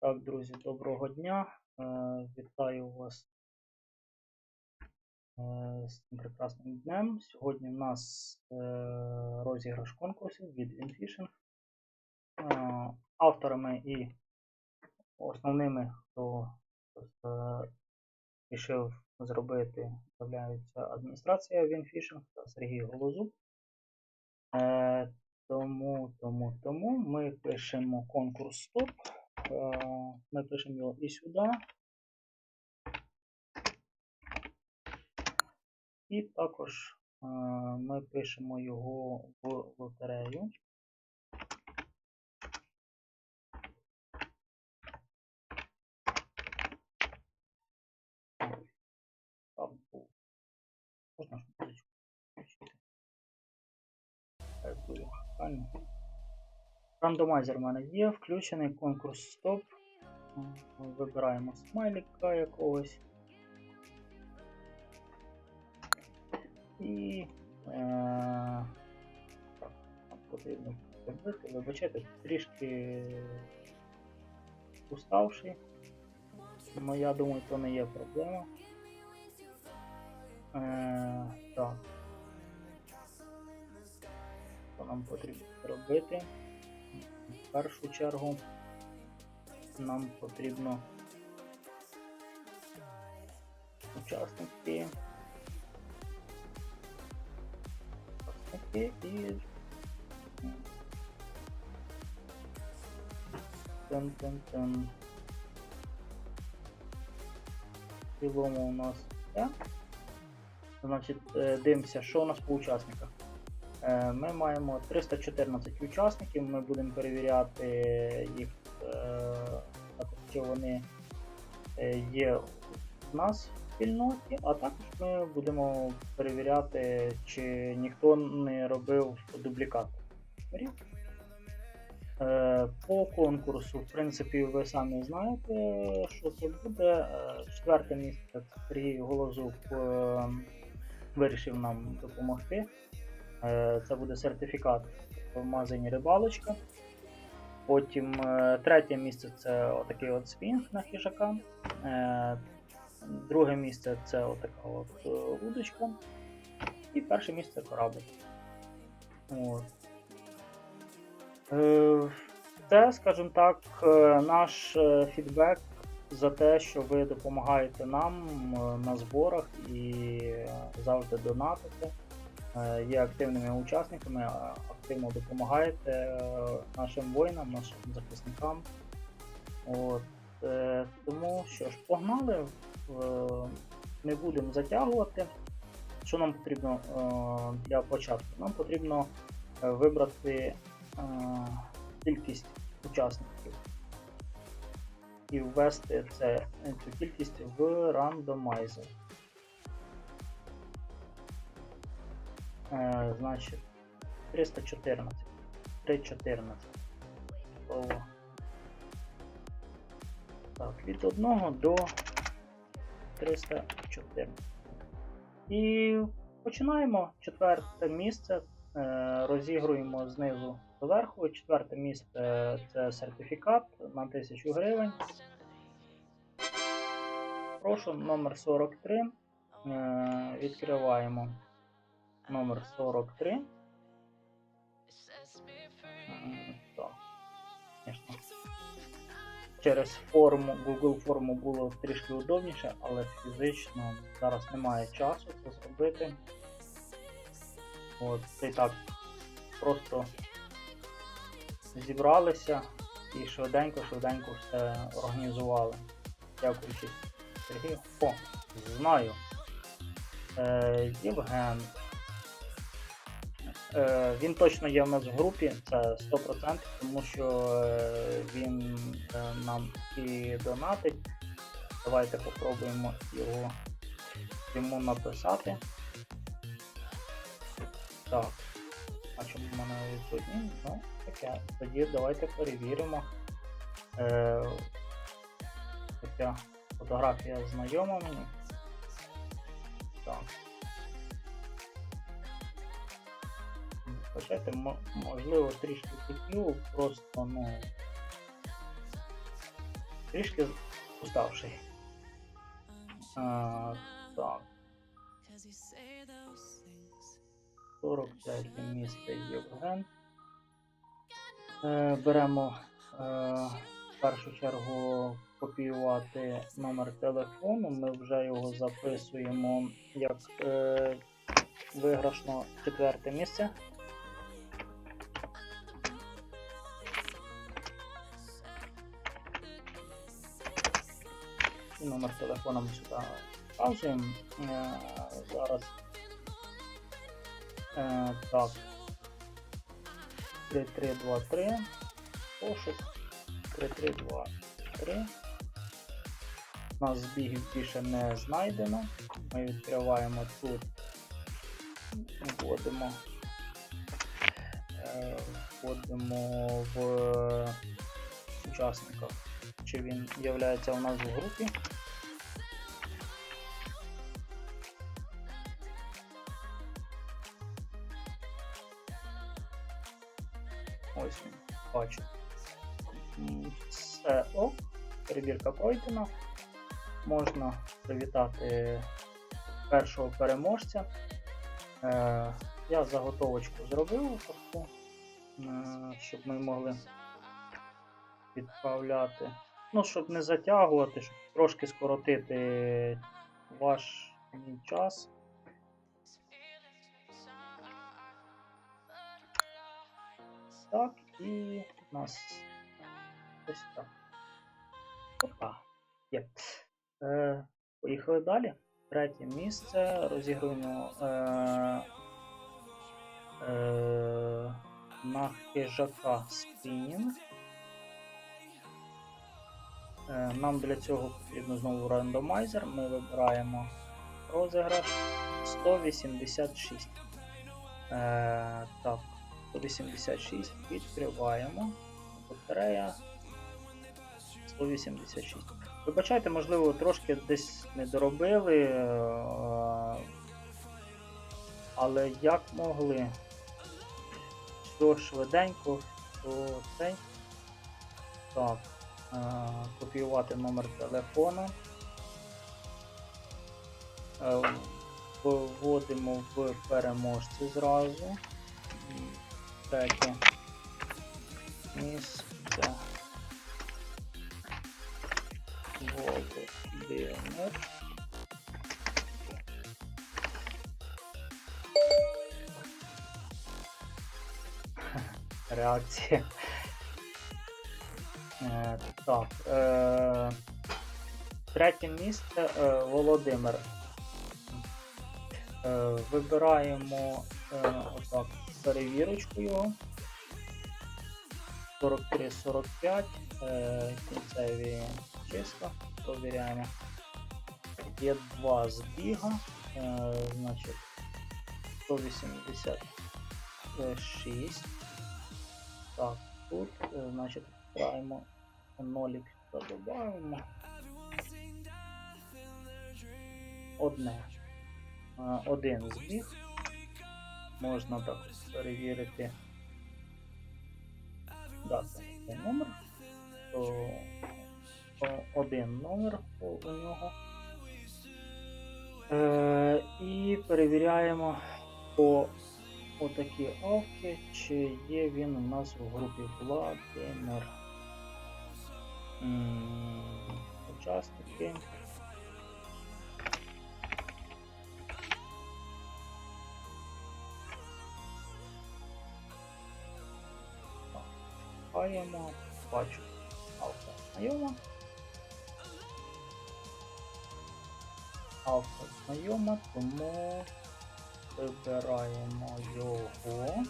Так, друзі, доброго дня. Е, Вітаю вас е, з цим прекрасним днем. Сьогодні в нас е, розіграш конкурсів від Winfishing. Е, Авторами і основними, хто рішив зробити, являються адміністрація Winfishing та Сергій Голозуб. Тому, тому, тому ми пишемо конкурс стоп. Е, Ми пишемо його і сюди. І також е, ми пишемо його в лотерею. Рандомайзер в мене є, включений конкурс стоп. Вибираємо смайлика якогось. І е, так, потрібно зробити. Вибачайте, трішки уставший. Ну я думаю, то не є проблема. Е, так. Що нам потрібно робити? В першу чергу нам потрібно учасники. Учасники і тен-тен-тен. Цілому у нас все. Значить, е, дивимося, що у нас по учасниках. Е, Ми маємо 314 учасників, ми будемо перевіряти їх, е, чи вони е, є в нас в спільноті, а також ми будемо перевіряти, чи ніхто не робив дублікат. По конкурсу, в принципі, ви самі знаєте, що це буде. Четверте місце Сергій Голозук вирішив нам допомогти. Е, Це буде сертифікат в магазині рибалочка. Потім е, третє місце це отакий от свінг на хижака. Е, Друге місце це отака от удочка. І перше місце корабль. От. Це, скажімо так, наш фідбек за те, що ви допомагаєте нам на зборах і завжди донатите є активними учасниками, активно допомагаєте е, нашим воїнам, нашим захисникам. От, е, тому що ж, погнали, е, не будемо затягувати. Що нам потрібно е, для початку? Нам потрібно е, вибрати е, кількість учасників і ввести це, цю кількість в рандомайзер. Е, значить, 314. 314. Так, від 1 до 314. І починаємо. Четверте місце. Е, розігруємо знизу до верху. Четверте місце це сертифікат на 1000 гривень. Прошу номер 43. Е, відкриваємо номер 43. М, Так, звісно. Через форму, Google форму було трішки удобніше, але фізично зараз немає часу це зробити. От, це і так просто зібралися і швиденько-швиденько все організували. Дякуючи Сергію. О, знаю. Е, Євген. Е, він точно є в нас в групі, це 100%, тому що е, він е, нам і донатить. Давайте попробуємо його йому написати. Так. А чому в мене відсутні? Ну, таке. Тоді давайте перевіримо. Е, Хоча фотографія знайома мені. Почати, можливо, трішки куп'ю, просто, ну. трішки уставший. А, так. 45 місце Євген. Е, беремо е, в першу чергу копіювати номер телефону. Ми вже його записуємо як е, виграшно четверте місце. Номер телефону ми сюди вказуємо. Е, зараз е, так. 3323 пошук 3323 У нас збігів більше не знайдено. Ми відкриваємо тут, вводимо, е, вводимо в учасниках, чи він є у нас в групі. Перевірка. Можна привітати першого переможця. Е, я заготовочку зробив е, щоб ми могли відправляти. Ну, щоб не затягувати, щоб трошки скоротити ваш мій час. Так, і у нас ось так. Опа. Є. Е, поїхали далі. Третє місце. Розігруємо е, е, на хижака спінінг. Е, нам для цього потрібно знову рандомайзер. Ми вибираємо розіграш 186. Е, так, 186 відкриваємо. Батарея 186. Вибачайте, можливо, трошки десь не доробили, е, але як могли, все швиденько, то цей. Так, е, копіювати номер телефона. Е, Вводимо в переможці зразу. Третє місце. Володимир. Реакція. Е, так. Е, третє місце е, Володимир. Вибираємо отак перевірочку його. 43-45, е, кінцеві числа, провіряємо. Є два збіга, е, значить 186. Так, тут, е, значить, вибираємо нолік та додаємо. Одне. Е, один збіг. Можна так перевірити дати номер, то один номер у, нього. Е, і перевіряємо по отакі авки, чи є він у нас в групі Владимир. Учасники. Бачу алфа знайома. Алфа знайома, тому вибираємо його.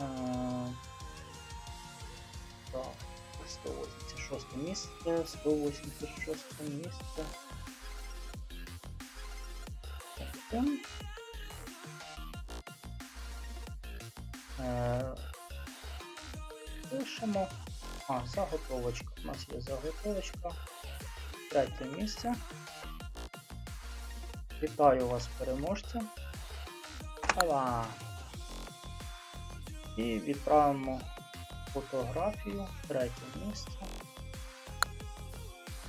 Е, Так, 186 місце, 186 місце. Так, Е, Пишемо. А, заготовочка. У нас є заготовочка. Третє місце. Вітаю вас, переможці. Ава! І відправимо фотографію, третє місце.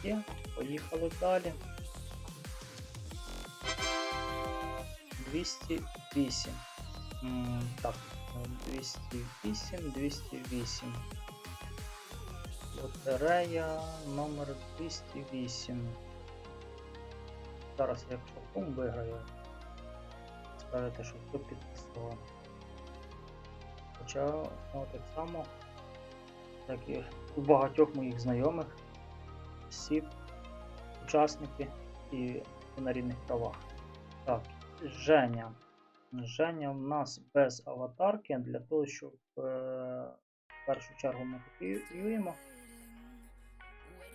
Є, поїхали далі. 208. М, Так, 208, 208. Лотерея номер 208. Зараз, якщо кум виграю, скажете, що хто підписував. Хоча ну, так само, як і у багатьох моїх знайомих, всі учасники і на рівних правах. Так, Женя. Женя в нас без аватарки для того, щоб е, в першу чергу ми копіюємо.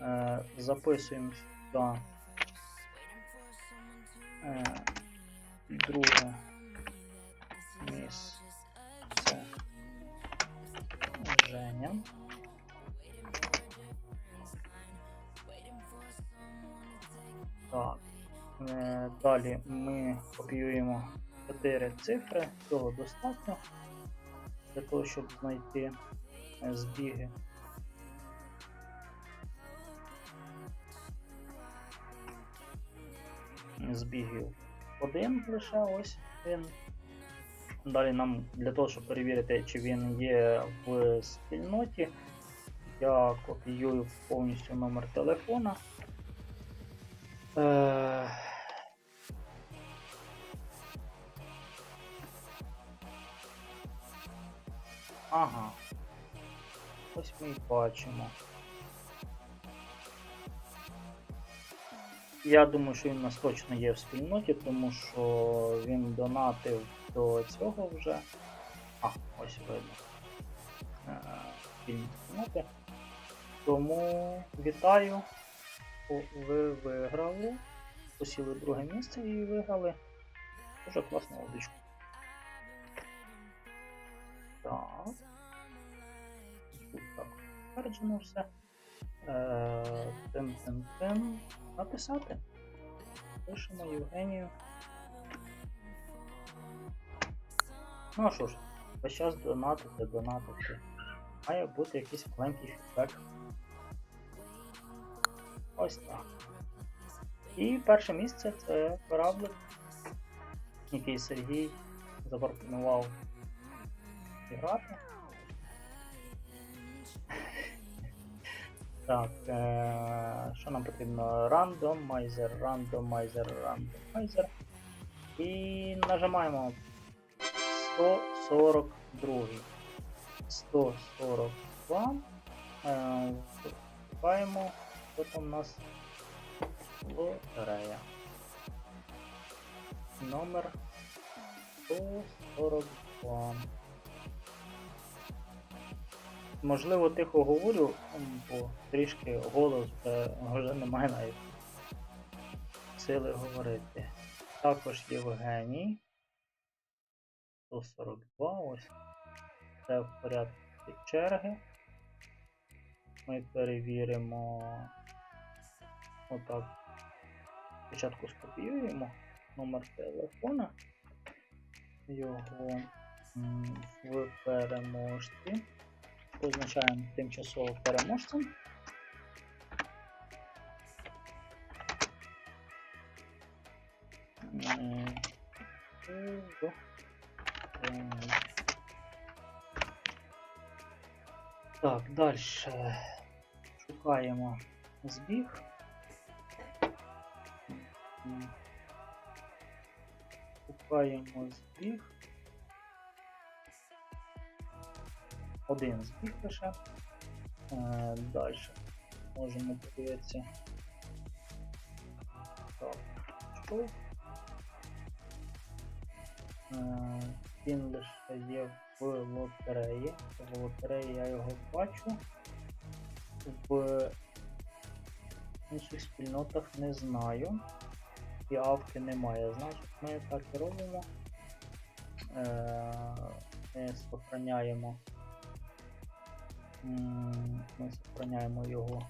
Е, записуємо сюди е, друге місце Женя. Так. Е, Далі ми копіюємо 4 цифри, цього достатньо для того, щоб знайти е, Збігів один лише ось він. Далі нам для того, щоб перевірити, чи він є в спільноті, я копіюю повністю номер телефона. Е, Ага. Ось ми і бачимо. Я думаю, що він у нас точно є в спільноті, тому що він донатив до цього вже. А, ось видно. Е, Спільні спільноти. Тому вітаю. Ви виграли. Посіли друге місце і виграли. Дуже класну удочку. Так. Так підтверджено все. Е, Тим, тим, тим. Написати. Пишемо Євгенію. Ну що ж, весь час донатити, донатити. Має бути якийсь маленький фідбек. Ось так. І перше місце це кораблик, який Сергій запропонував грати. Так, е- що нам потрібно? Рандомайзер, рандомайзер, рандомайзер. І нажимаємо 142. 142. Е- що там у нас лотерея. Номер 142. Можливо, тихо говорю, бо трішки голос е, вже немає навіть сили говорити. Також Євгеній. 142, ось. Це в порядку черги. Ми перевіримо. Отак. Спочатку скопіюємо номер телефона. Його в переможці. Позначаємо тимчасово переможцем. Ем. Так, далі шукаємо збіг. Шукаємо збіг. Один збіг лише. Далі можемо подивитися. Так? Е, Він лише є в лотереї. В лотереї я його бачу. В інших спільнотах не знаю. І авки немає. Значить, ми так і робимо. Е, Ми М, Ми зберігаємо його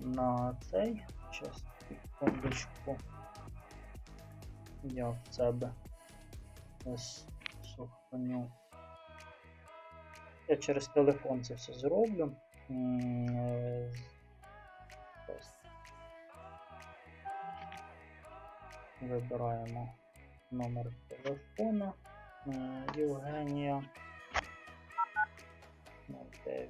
на цей. Щас, секундочку. Я в себе ось сохраню Я через телефон це все зроблю. Вибираємо номер телефона. Євгенія. 09.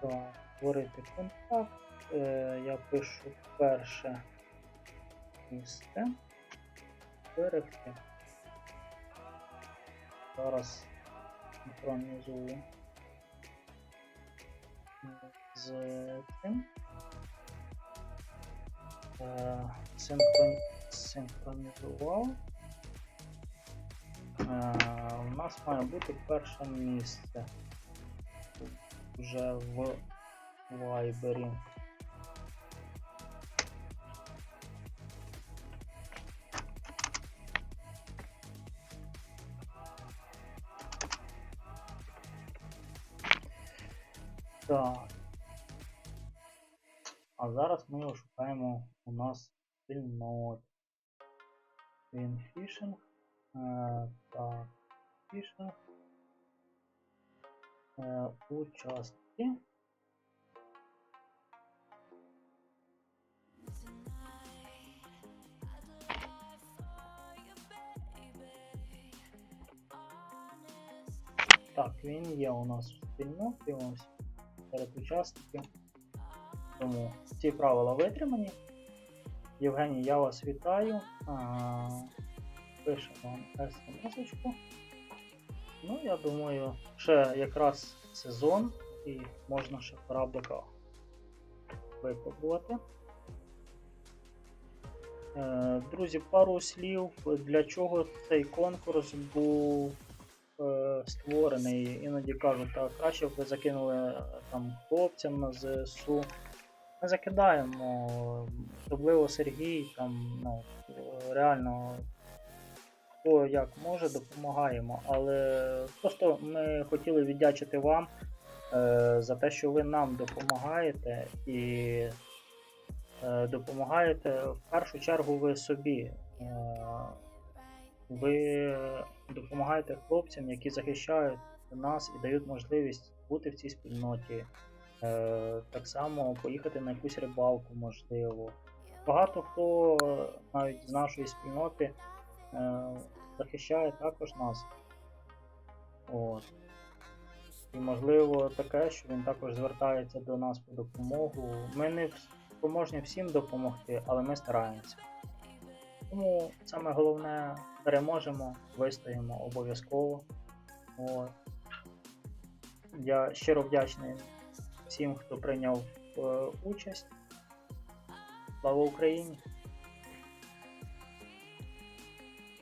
Так, контакт. Е, я пишу перше місце. Берегти. Зараз синхронізую з цим. Е, синхрон... Синхронізував. Е, у нас має бути перше місце вже в Viber. Так. А зараз ми його шукаємо у нас спільнот. Він фішинг. Е, так, фішинг. Е, участки. Так, він є у нас в спільноті, ось серед учасників. Тому ці правила витримані. Євгеній, я вас вітаю. Пишемо смс-очку. Ну, я думаю, ще якраз сезон і можна ще кораблика випробувати. Е, Друзі, пару слів, для чого цей конкурс був е, створений. Іноді кажуть, так, краще б ви закинули е, там хлопцям на ЗСУ. Ми закидаємо, особливо Сергій, там, ну, реально хто як може, допомагаємо. Але просто ми хотіли віддячити вам е, за те, що ви нам допомагаєте і е, допомагаєте в першу чергу ви собі. Е, ви допомагаєте хлопцям, які захищають нас і дають можливість бути в цій спільноті. Е, так само поїхати на якусь рибалку, можливо. Багато хто навіть з нашої спільноти е, захищає також нас. От. І можливо таке, що він також звертається до нас по допомогу. Ми не спроможні всім допомогти, але ми стараємося. Тому саме головне переможемо, вистоїмо обов'язково. От. Я щиро вдячний всім, хто прийняв е, участь. Слава Україні!